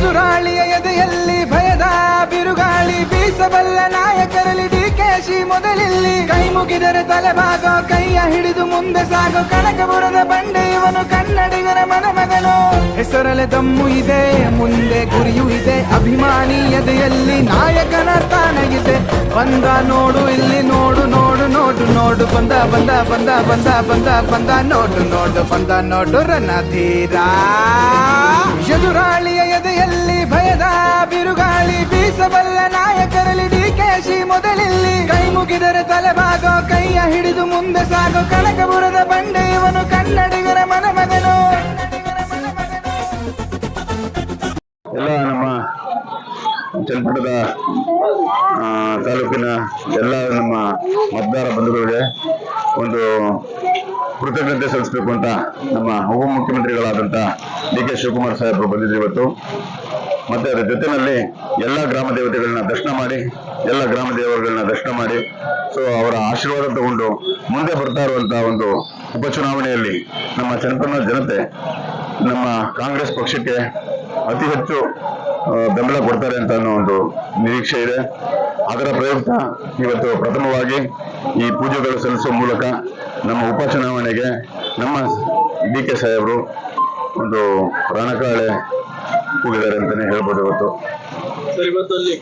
ಎದುರಾಳಿಯ ಎದೆಯಲ್ಲಿ ಭಯದ ಬಿರುಗಾಳಿ ಬೀಸಬಲ್ಲ ನಾಯಕರಲ್ಲಿ ಡಿಕೆಶಿ ಮೊದಲಿಲ್ಲಿ. ಕೈ ಮುಗಿದರೆ ತಲೆಬಾಗೋ ಕೈಯ ಹಿಡಿದು ಮುಂದೆ ಸಾಗೋ ಕನಕಪುರದ ಬಂಡೆ ಇವನು ಕನ್ನಡಿಗರ ಮನಮಗನು. ಹೆಸರಲೆ ದಮ್ಮು ಇದೆ, ಮುಂದೆ ಗುರಿಯೂ ಇದೆ, ಅಭಿಮಾನಿ ಎದೆಯಲ್ಲಿ ನಾಯಕನ ಸ್ಥಾನ ಇದೆ. ಬಂದ ನೋಡು, ಇಲ್ಲಿ ನೋಡು ನೋಡು ನೋಡು ನೋಡು, ಬಂದ ಬಂದ ಬಂದ ಬಂದ ಬಂದ ಬಂದ, ನೋಡು ನೋಡು, ಬಂದ, ನೋಡು ರಣಧೀರ ಎದುರಾಳಿಯ ಎದೆಯಲ್ಲಿ ಭಯದ ಬಿರುಗಾಳಿ ಬೀಸಬಲ್ಲ ನಾಯಕರಲ್ಲಿ ಡಿ ಕೆಶಿ ಮೊದಲಿಲ್ಲಿ. ಕೈ ಮುಗಿದರೆ ತಲೆಬಾಗೋ ಕೈಯ ಹಿಡಿದು ಮುಂದೆ ಸಾಗೋ ಕನಕಪುರದ ಬಂಡೆ ಇವನು ಕನ್ನಡಿಗರ ಮನಮಗನು. ಎಲ್ಲ ನಮ್ಮ ತಾಲೂಕಿನ ಎಲ್ಲ ನಮ್ಮ ಮತದಾರ ಬಂಧುಗಳಿಗೆ ಒಂದು ಕೃತಜ್ಞತೆ ಸಲ್ಲಿಸಬೇಕು ಅಂತ ನಮ್ಮ ಉಪಮುಖ್ಯಮಂತ್ರಿಗಳಾದಂಥ ಡಿ ಕೆ ಶಿವಕುಮಾರ್ ಸಾಹೇಬರು ಬಂದಿದ್ರು ಇವತ್ತು. ಮತ್ತೆ ಅದರ ಜೊತೆಯಲ್ಲಿ ಎಲ್ಲ ಗ್ರಾಮ ದೇವತೆಗಳನ್ನ ದರ್ಶನ ಮಾಡಿ, ಎಲ್ಲ ಗ್ರಾಮ ದೇವರುಗಳನ್ನ ದರ್ಶನ ಮಾಡಿ ಸೊ ಅವರ ಆಶೀರ್ವಾದ ತಗೊಂಡು ಮುಂದೆ ಬರ್ತಾ ಇರುವಂತಹ ಒಂದು ಉಪಚುನಾವಣೆಯಲ್ಲಿ ನಮ್ಮ ಚನ್ನಪಟ್ಟಣ ಜನತೆ ನಮ್ಮ ಕಾಂಗ್ರೆಸ್ ಪಕ್ಷಕ್ಕೆ ಅತಿ ಹೆಚ್ಚು ಬೆಂಬಲ ಕೊಡ್ತಾರೆ ಅಂತ ಅನ್ನೋ ಒಂದು ನಿರೀಕ್ಷೆ ಇದೆ. ಅದರ ಪ್ರಯುಕ್ತ ಇವತ್ತು ಪ್ರಥಮವಾಗಿ ಈ ಪೂಜೆಗಳು ಸಲ್ಲಿಸುವ ಮೂಲಕ ನಮ್ಮ ಉಪಚುನಾವಣೆಗೆ ನಮ್ಮ ಡಿ ಕೆ ಸಾಹೇಬರು ಒಂದು ರಣಕಾಳೆ ಕೂಗಿದ್ದಾರೆ ಅಂತಾನೆ ಹೇಳ್ಬೋದು ಇವತ್ತು. ಸರ್ ಇವತ್ತು ಅಲ್ಲಿ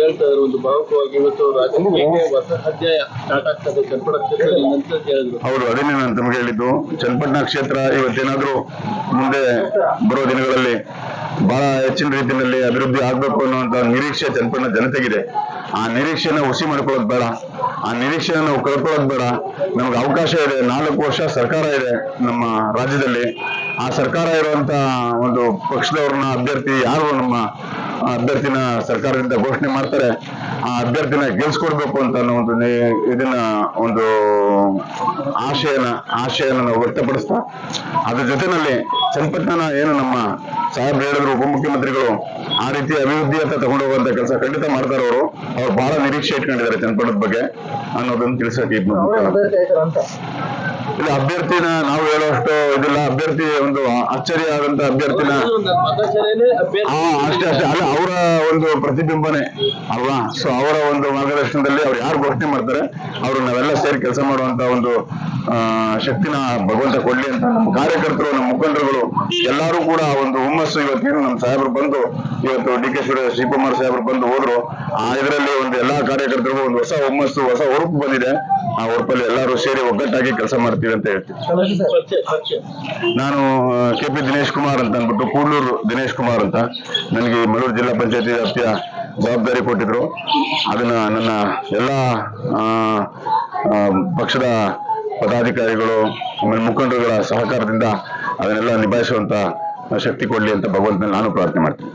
ಹೇಳ್ತಾ ಇದ್ರು ಒಂದು ಭಾವುಕವಾಗಿ ಇವತ್ತು ರಾಜಕೀಯಕ್ಕೆ ಹೊಸ ಅಧ್ಯಾಯ ಸ್ಟಾರ್ಟ್ ಆಗ್ತದೆ ಹೇಳಿದ್ರು ಹೌದು ಅದನ್ನೇ ನಾನು ತಮಗೆ ಹೇಳಿದ್ದು. ಚನ್ನಪಟ್ಟಣ ಕ್ಷೇತ್ರ ಇವತ್ತೇನಾದ್ರೂ ಮುಂದೆ ಬರೋ ದಿನಗಳಲ್ಲಿ ಬಹಳ ಹೆಚ್ಚಿನ ರೀತಿಯಲ್ಲಿ ಅಭಿವೃದ್ಧಿ ಆಗ್ಬೇಕು ಅನ್ನುವಂತ ನಿರೀಕ್ಷೆ ಚನ್ನಪಟ್ಟಣ ಜನತೆಗಿದೆ. ಆ ನಿರೀಕ್ಷೆನ ಹುಸಿ ಮಾಡ್ಕೊಳ್ಳೋದು ಬೇಡ. ಆ ನಿರೀಕ್ಷೆ ನಾವು ಕಳ್ಕೊಳ್ಳೋದು ಬೇಡ. ನಮ್ಗೆ ಅವಕಾಶ ಇದೆ. ನಾಲ್ಕು ವರ್ಷ ಸರ್ಕಾರ ಇದೆ ನಮ್ಮ ರಾಜ್ಯದಲ್ಲಿ. ಆ ಸರ್ಕಾರ ಇರುವಂತ ಒಂದು ಪಕ್ಷದವ್ರನ್ನ ಅಭ್ಯರ್ಥಿ ಯಾರು ನಮ್ಮ ಆ ಅಭ್ಯರ್ಥಿನ ಸರ್ಕಾರದಿಂದ ಘೋಷಣೆ ಮಾಡ್ತಾರೆ ಆ ಅಭ್ಯರ್ಥಿನ ಗೆಲ್ಸ್ಕೊಡ್ಬೇಕು ಅಂತ ಅನ್ನೋ ಒಂದು ಇದನ್ನ ಒಂದು ಆಶಯನ ಆಶಯನ ನಾವು ವ್ಯಕ್ತಪಡಿಸ್ತಾ ಅದ್ರ ಜೊತೆನಲ್ಲಿ ಚನ್ನಪಟ್ಟಣ ಏನು ನಮ್ಮ ಸಾಹೇಬ್ ಹೇಳಿದ್ರು ಉಪಮುಖ್ಯಮಂತ್ರಿಗಳು ಆ ರೀತಿ ಅಭಿವೃದ್ಧಿ ಅಂತ ತಗೊಂಡು ಹೋಗುವಂತ ಕೆಲಸ ಖಂಡಿತ ಮಾಡ್ತಾರೆ ಅವರು ಅವ್ರು ಬಹಳ ನಿರೀಕ್ಷೆ ಇಟ್ಕೊಂಡಿದ್ದಾರೆ ಚನ್ನಪಟ್ಟಣದ ಬಗ್ಗೆ ಅನ್ನೋದನ್ನು ತಿಳಿಸಕ್ಕೆ. ಇಲ್ಲ ಅಭ್ಯರ್ಥಿನ ನಾವು ಹೇಳುವಷ್ಟು ಇದಿಲ್ಲ. ಅಭ್ಯರ್ಥಿ ಒಂದು ಅಚ್ಚರಿ ಆದಂತ ಅಭ್ಯರ್ಥಿನ ಹಾ ಅಷ್ಟೇ ಅಷ್ಟೇ. ಅಲ್ಲ ಅವರ ಒಂದು ಪ್ರತಿಬಿಂಬನೆ ಅಲ್ವಾ? ಸೊ ಅವರ ಒಂದು ಮಾರ್ಗದರ್ಶನದಲ್ಲಿ ಅವ್ರು ಯಾರು ಘೋಷಣೆ ಮಾಡ್ತಾರೆ ಅವರು ನಾವೆಲ್ಲ ಸೇರಿ ಕೆಲಸ ಮಾಡುವಂತ ಒಂದು ಶಕ್ತಿನ ಭಗವಂತ ಕೊಡ್ಲಿ ಅಂತ ನಮ್ಮ ಕಾರ್ಯಕರ್ತರು ನಮ್ಮ ಮುಖಂಡರುಗಳು ಎಲ್ಲರೂ ಕೂಡ ಒಂದು ಹುಮ್ಮಸ್ಸು ಇವತ್ತೇನು ನಮ್ಮ ಸಾಹೇಬರು ಬಂದು ಇವತ್ತು ಡಿ ಕೆ ಶಿವಕುಮಾರ್ ಸಾಹೇಬರು ಬಂದು ಹೋದ್ರು. ಆ ಇದರಲ್ಲಿ ಒಂದು ಎಲ್ಲಾ ಕಾರ್ಯಕರ್ತರಿಗೂ ಒಂದು ಹೊಸ ಹುಮ್ಮಸ್ಸು ಹೊಸ ಹೊರಪು ಬಂದಿದೆ. ಆ ಹೊರಪಲ್ಲಿ ಎಲ್ಲರೂ ಸೇರಿ ಒಗ್ಗಟ್ಟಾಗಿ ಕೆಲಸ ಮಾಡ್ತೀವಿ. ಅಂತ ಪರಿಚಯ ನಾನು ಕೆ ಪಿ ದಿನೇಶ್ ಕುಮಾರ್ ಅಂತ ಅಂದ್ಬಿಟ್ಟು ಕೂಡ್ಲೂರು ದಿನೇಶ್ ಕುಮಾರ್ ಅಂತ. ನನಗೆ ಮಳೂರು ಜಿಲ್ಲಾ ಪಂಚಾಯತಿ ವ್ಯಾಪ್ತಿಯ ಜವಾಬ್ದಾರಿ ಕೊಟ್ಟಿದ್ರು. ಅದನ್ನ ನನ್ನ ಎಲ್ಲ ಪಕ್ಷದ ಪದಾಧಿಕಾರಿಗಳು, ಆಮೇಲೆ ಮುಖಂಡರುಗಳ ಸಹಕಾರದಿಂದ ಅದನ್ನೆಲ್ಲ ನಿಭಾಯಿಸುವಂತ ಶಕ್ತಿ ಕೊಡಲಿ ಅಂತ ಭಗವಂತನಲ್ಲಿ ನಾನು ಪ್ರಾರ್ಥನೆ ಮಾಡ್ತೀನಿ.